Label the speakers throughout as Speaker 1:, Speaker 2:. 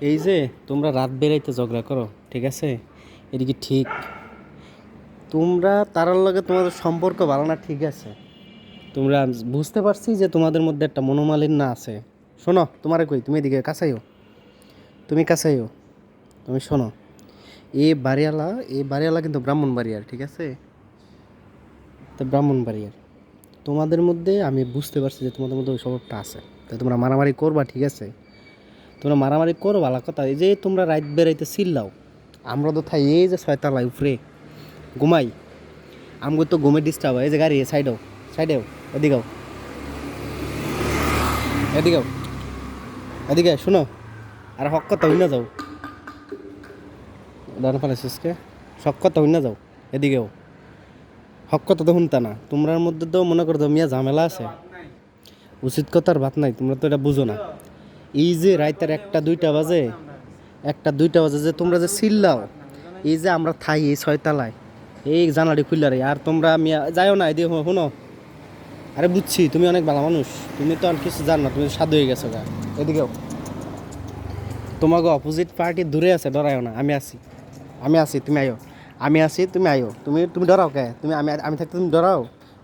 Speaker 1: এই যে, তোমরা রাত বেরাইতে ঝগড়া করো, ঠিক আছে? এটা কি ঠিক। তোমরা, তারার লগে তোমাদের সম্পর্ক ভালো না, ঠিক আছে? তোমরা বুঝতে পারছি যে তোমাদের মধ্যে একটা মনোমালিন্য আছে। শোনো, তোমারে কই? তুমি এদিকে কাছাইও? তুমি কাছাইও? তুমি শোনো এই বাড়িওয়ালা এই বাড়িওয়ালা কিন্তু ব্রাহ্মণ বাড়িয়ার, ঠিক আছে? তো ব্রাহ্মণ বাড়িয়ার। তোমাদের মধ্যে আমি বুঝতে পারছি যে তোমাদের মধ্যে ওই স্বভাবটা আছে। তো তোমরা মারামারি করবা, ঠিক আছে? তোমরা মারামারি করো, ভালো কথা। এই যে তোমরা রাত বেড়াইতে চিল্লাও, আমরা তো থাই এই যে ছয়তলায় উপরে ঘুমাই। আমগো তো ঘুমে ডিস্টার্ব হয়। এই যে গাড়ি সাইডেও সাইডেও এদিকেও। এদিকেও, এদিকে, শোনো, আর হক কথা হই না যাও। ডান ফালাইছিসকে সব কথা হই না যাও, এদিকেও। হক কথা তো শুনতা না। তোমরার মধ্যে তো মনে করো মিয়া ঝামেলা আছে। উচিত কথার ভাত নাই, তোমরা তো এটা বুঝো না। এই যে রাইতের একটা, দুইটা বাজে, একটা, দুইটা বাজে যে তোমরা যে চিল্লাও এই যে আমরা থাই এই ছয়তলায়। এই জানালি খুললা রে, আর তোমরা মিয়া, যাইও না এদিকে শুনো। আরে বুঝছি, তুমি অনেক ভালো মানুষ, তুমি তো আর কিছু জান না, তুমি সাধু হয়ে গেছো গা। এদিকেও তোমাকে অপোজিট পার্টি দূরে আছে, ডরাইও না, আমি আছি। আমি আছি, তুমি আয়ো আমি আছি, তুমি আয়ো তুমি তুমি ডরাও কে? তুমি, আমি আমি থাকতে তুমি ডরাও?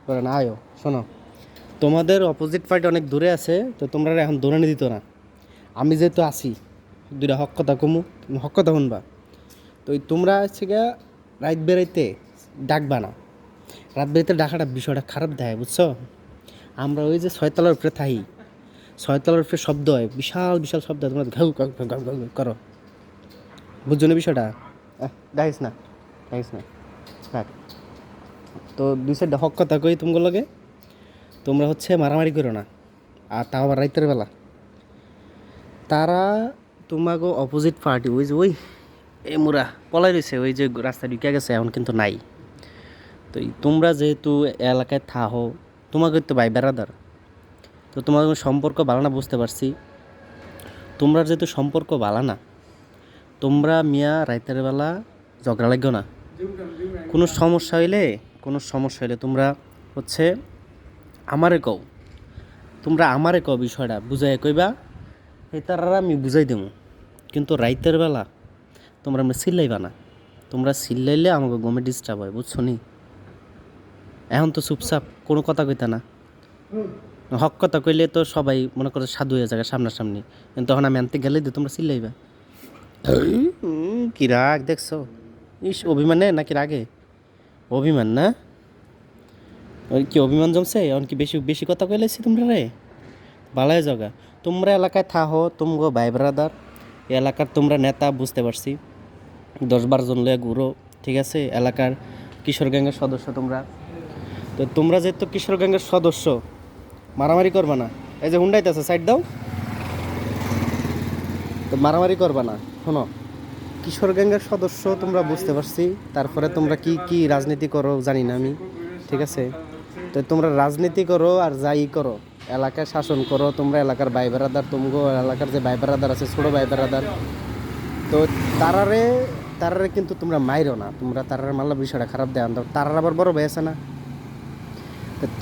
Speaker 1: ডরে না আয়ো শোনো। তোমাদের অপোজিট পার্টি অনেক দূরে আছে, তো তোমরা এখন দৌড়ানি দিত না। আমি যেহেতু আছি দুইটা হক কথা কমু তুমি হক কথা শুনবা। তো তোমরা হচ্ছে গিয়া রাত বেড়াইতে ডাকবা না। রাত বেড়াইতে ডাকাটা বিষয়টা খারাপ দেয় বুঝছ? আমরা ওই যে ছয়তলার উপরে থাকি ছয়তলার উপরে শব্দ হয় বিশাল বিশাল শব্দ হয়। তোমরা ঘাউ করো। বুঝছ না বিষয়টা? গাইস না গাইস না। তো দুই সাইডে হক কথা কই তোমার লগে? তোমরা হচ্ছে মারামারি করো না। আর তাও আবার রাইতের বেলা। তারা তোমাকে অপোজিট পার্টি ওই যে ওই, এ মোরা পলাই রয়েছে ওই যে রাস্তা ঢুকে গেছে, এখন কিন্তু নাই। তো তোমরা যেহেতু এলাকায় থাহো, তোমাকে তো ভাই বেড়াদার তো তোমার সম্পর্ক ভালো না বুঝতে পারছি। তোমরা যেহেতু সম্পর্ক ভালো না, তোমরা মিয়া রাইতের বেলা ঝগড়া লাগো না। কোনো সমস্যা হইলে, কোনো সমস্যা হইলে তোমরা হচ্ছে আমারে কও। তোমরা আমারে কও বিষয়টা বুঝাই কইবা। এই আমি বুঝাই দেবো। কিন্তু রাইতের বেলা তোমরা আমরা চিল্লাইবা না। তোমরা চিল্লাইলে আমাকে গমে ডিস্টার্ব হয় বুঝছ নি? এখন তো চুপচাপ কোনো কথা কইতা না। হক কথা কইলে তো সবাই মনে করে সাধু হয়ে যাবে সামনাসামনি। কিন্তু তখন আমি আনতে গেলে দিয়ে তোমরা চিল্লাইবা। উম, কি রাগ দেখছ? ইস অভিমানে নাকি রাগে? অভিমান না? ওই কি অভিমান জমছে? এখন কি বেশি বেশি কথা কইলাইছি তোমরা রে? বালায় জগা। তোমরা এলাকায় থাহো, তুমগো ভাই ব্রাদার। এলাকার তোমরা নেতা, বুঝতে পারছি। দশ বারো জন লয়ে ঘুরো, ঠিক আছে? এলাকার কিশোর গ্যাংয়ের সদস্য তোমরা। তো তোমরা যেহেতু কিশোর গ্যাংয়ের সদস্য, মারামারি করবা না। এই যে হুন্ডাইতেছে সাইড দাও। তো মারামারি করবা না, শোনো। কিশোর গ্যাংয়ের সদস্য তোমরা বুঝতে পারছি, তারপরে তোমরা কি কি রাজনীতি করো জানি না আমি, ঠিক আছে? তো তোমরা রাজনীতি করো আর যাই করো। এলাকায় শাসন করো, তোমরা এলাকার ভাই বেড়াদার তুমগো এলাকার যে ভাই বেড়াদার আছে, ছোটো ভাই বেড়াদার তো তারারে তারারে কিন্তু তোমরা মাইরো না, তোমরা তারার মাল্লা বিষয়টা খারাপ দেয় তারার আবার বড় ভাই আছে না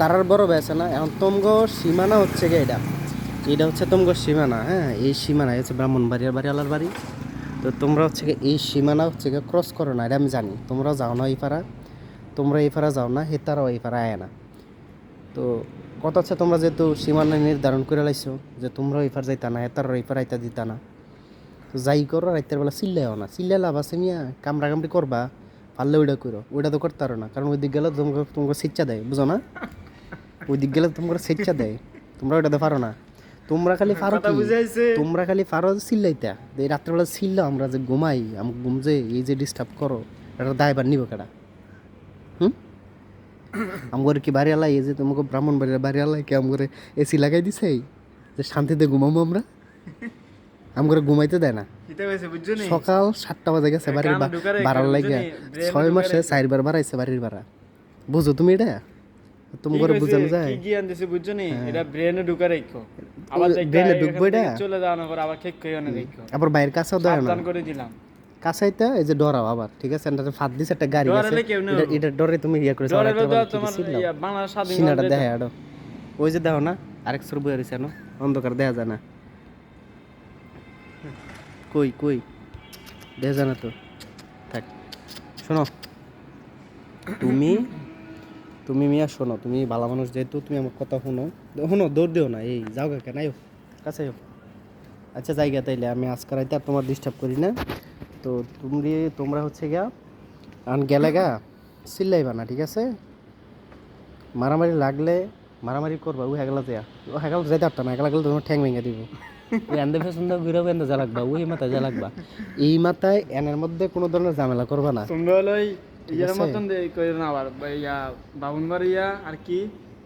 Speaker 1: তারার বড় ভাই আছে না? এখন তোমগো সীমানা হচ্ছে গে এটা এটা হচ্ছে তোমগো সীমানা হ্যাঁ? এই সীমানা হচ্ছে ব্রাহ্মণবাড়িয়ার বাড়িওয়ালার বাড়ি। তো তোমরা হচ্ছে এই সীমানা হচ্ছে ক্রস করো না, এটা আমি জানি। তোমরা যাও না এই পাড়া, তোমরা এই পাড়া যাও না, হে তারাও এই পাড়া আয় না। তো কত হচ্ছে তোমরা যেহেতু সীমানা নির্ধারণ করে লাইছো যে তোমরা এই পার যাইতা না হেতারও এই পার আইতা দিতা না। তো যাই করো রাইতের বেলা চিল্লাইও না। চিল্লাই লাভ আছে মিয়া কামড়া কামড়ি করবা পারলে ওইটা করো ওইটা তো করতে পারো না কারণ ওই দিক গেলে তোমাকে তোমাকে শিক্ষা দেয় বুঝো না? ওই দিক গেলে তোমাকে শিক্ষা দেয়। তোমরা ওইটা তো পারো না। তোমরা খালি পারো কি? তোমরা খালি পারো চিল্লাইতা। যে এই রাত্রেবেলা চিল্লাও আমরা যে ঘুমাই আমি ঘুম যে এই যে ডিস্টার্ব করো এটা দায়বার নিব কেডা? হুম? আমগর কি বাড়ি আলাই? যে তোমাকে ব্রাহ্মণ বাড়ির বাড়ি আলাই কি আমগরে এসি লাগাই দিছে? যে শান্তিতে ঘুমাবো আমরা? আমগরে ঘুমাইতে দেয় না। সকাল সাতটা বাজে গেছে বাড়ির বাড়ার লাগে ছয় মাসে চারবার বাড়াইছে বাড়ির ভাড়া বুঝো তুমি এটা? তুমি করে বুঝানো যায়।
Speaker 2: কি জ্ঞান দিছে বুঝছ নি? এটা ব্রেনে ঢুকা রাখো আবার
Speaker 1: ঢুকবো এটা?
Speaker 2: চলে ঠিক কইও না
Speaker 1: বাইরের কাছেও দেয় না।
Speaker 2: করে দিলাম।
Speaker 1: কাছাইতে এই যে ডরাও আবার ঠিক আছে? এটা ফাঁদ দিছে একটা গাড়ি আছে। এটা- ডরে তুমি ইয়া করে
Speaker 2: জ্বরে তো তোমার ইয়া বাংলা স্বাধীন
Speaker 1: সিনাটা দেখা আডো ওই যে দেখো না আরেক সর বই রয়েছে না অন্ধকার দেখা যায় না। কই কই? দেখা যায় না তো। থাক শোনো। তুমি তুমি মিয়া শোনো। তুমি ভালো মানুষ যেহেতু তুমি আমার কথা শোনো। শোনো দৌড় দিও না এই যাও কাকে নাই কাছে আচ্ছা জায়গা তাইলে আমি আজকে রাইতে আর তোমার ডিস্টার্ব করি না। তো তুমি তোমরা হচ্ছে গিয়া আন গেলে গা চিল্লাইবা না ঠিক আছে? মারামারি লাগলে মারামারি করবা ও হেগলা দেয়া ও হেগলা যাইতে পারতাম না হেগলা গেলে তোমার ঠ্যাং ভেঙে দিব। এন্দে ফেসন দাও ঘুরে এন্দে যা লাগবা ওই মাথায় যা লাগবা। এই মাথায় এনের মধ্যে কোনো ধরনের ঝামেলা করবা না।
Speaker 2: তোমরা হলো ইয়ের? মতন দিয়ে করে না আবার ইয়া বাবুন বাড়ি ইয়া আর কি?